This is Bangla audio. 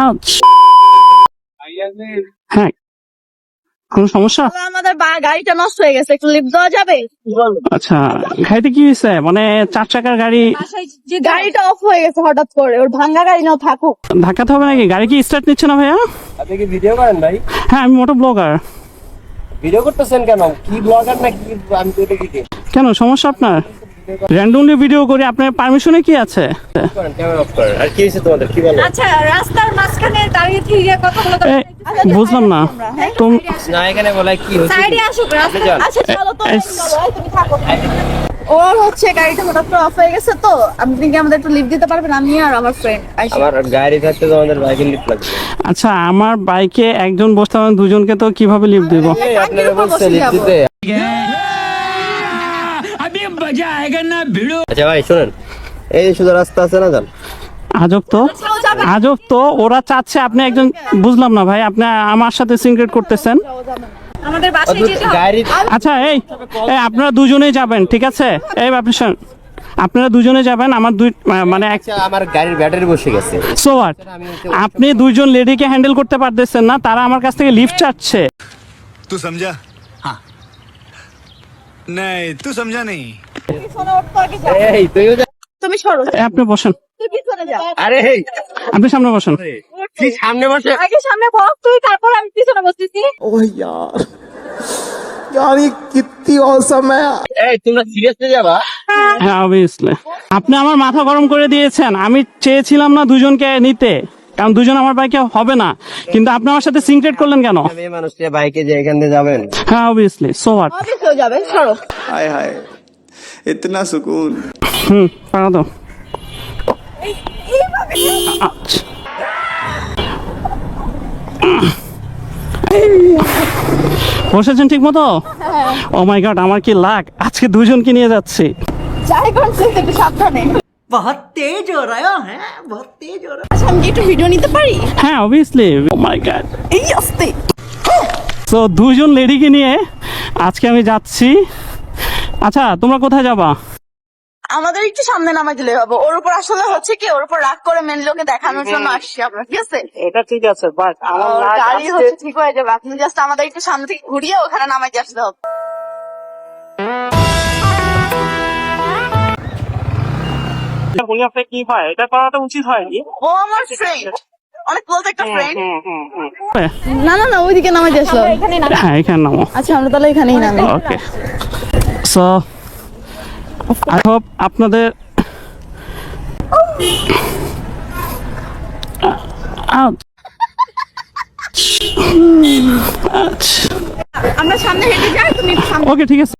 আউচ হ্যাঁ। কোনো সমস্যা? আমাদের গাড়িটা নষ্ট হয়ে গেছে একটু লিফট দেওয়া যাবে? আচ্ছা গাড়িতে কি হয়েছে? মানে চার চাকার গাড়ি যে গাড়িটা অফ হয়ে গেছে হঠাৎ করে ওর ভাঙ্গা গাড়ি নাও থাকুক ধাক্কাতে হবে নাকি? গাড়ি কি স্টার্ট নিচ্ছে না ভাইয়া? আপনি কি ভিডিও করেন ভাই? হ্যাঁ আমি মোটো ব্লগার ভিডিও করতেছেন কেন? কি ব্লগার নাকি আমি তো এটা কেন সমস্যা আপনার? র্যান্ডমলি ভিডিও করি আপনার পারমিশনে কি আছে? করেন ক্যামেরা অফ করেন। আর কি হয়েছে তোমাদের? কি বলো? আচ্ছা রাস্তার মাঝখানে দাঁড়িয়ে থেকে কথা বলে বুঝলাম না। তো না এখানে বলে কি হয়েছে? সাইডে আসুক রাস্তা আচ্ছা চলো তো তুমি থাকো। ওর হচ্ছে গাড়িটা হঠাৎ করে অফ হয়ে গেছে তো। আপনি কি আমাদের একটু লিফট দিতে পারবেন? আমি আর আমার ফ্রেন্ড আমার গাড়ি থাকতে তোমাদের বাইকের লিফট লাগবে। আচ্ছা আমার বাইকে একজন বসতে হবে দুজনকে তো কীভাবে লিফট দিব? এই আপনারা উপর বলছে বসে লিফট যাবো। দিতে আচ্ছা ভাই শুনেন এই যে শুধু রাস্তা আছে না যান আজব তো আজব তো ওরা চাচ্ছে আপনি একজন বুঝলাম না ভাই আপনি আমার সাথে সিনক্রেট করতেছেন আমাদের বাসায় যেতে হবে গাড়ি আচ্ছা এই এই আপনারা দুজনেই যাবেন ঠিক আছে এই আপনি শোন, আপনারা দুজনে যাবেন আমার দুই মানে এক আচ্ছা, আমার গাড়ির ব্যাটারি বসে গেছে সো হোয়াট আপনি দুইজন লেডিকে হ্যান্ডেল করতে পারতেছেন না তারা আমার কাছ থেকে লিফট চাচ্ছে तू समझा हाँ नहीं तू समझा नहीं পিছনে ওঠ তো আগে যাও। এই তুইও যা তুমি সরো এই, আপনি বসেন তুই পিছনে যা আরে এই আপনি সামনে বসেন তুই সামনে বসে আগে সামনে বস তুই তারপর আমি পিছনে বসতেছি এই তোমরা সিরিয়াসলি যাবা হ্যাঁ অবভিয়াসলি আপনি আমার মাথা গরম করে দিয়েছেন আমি চেয়েছিলাম না দুজনকে নিতে কারণ দুজন আমার বাইকে হবে না। কিন্তু আপনি আমার সাথে সিনক্রেট করলেন কেন? আমি বাইকে যে এখান দিয়ে যাবেন। হ্যাঁ অবভিয়াসলি সো হোয়াট অবভিয়াসলি ইতনা সুকুন। হুম পাড়া আচ্ছা। দাও বসেছেন ঠিক মতো ও মাই গড আমার কি লাগ? আজকে দুজনকে নিয়ে যাচ্ছি। সাবধানে। বহুত তেজ হো রহা হ্যাঁ বহুত তেজ হো রহা আচ্ছা আমি একটু ভিডিও নিতে পারি হ্যাঁ অবভিয়াসলি ও মাই গড এই আস্তে সো দুজন লেডিকে নিয়ে আজকে আমি যাচ্ছি। আচ্ছা তোমরা কোথায় যাবা? আমাদের একটু সামনে নামাই দিলে হবে। ওর উপর আসলে হচ্ছে কি ওর উপর রাগ করে মেন লোকে দেখানোর জন্য আসছি আমরা ঠিক আছে? এটা ঠিক আছে বাট আমার গাড়ি হচ্ছে ঠিক হয়ে যাবে আপনি জাস্ট আমাদের একটু সামনে থেকে ঘুরিয়ে ওখানে নামাই আসলে হবে। হবে কি হয়? এটা করাটা উচিত হয়নি। ও আমার ফ্রেন্ড অনেক ক্লোজ একটা ফ্রেন্ড না না না ওইদিকে নামাই হ্যাঁ এখানে নামো। আচ্ছা আমরা তাহলে এখানেই নামি। ওকে সো আই হোপ আপনাদের আমরা সামনে হেঁটে যাই তুমি সামনে ওকে ঠিক আছে।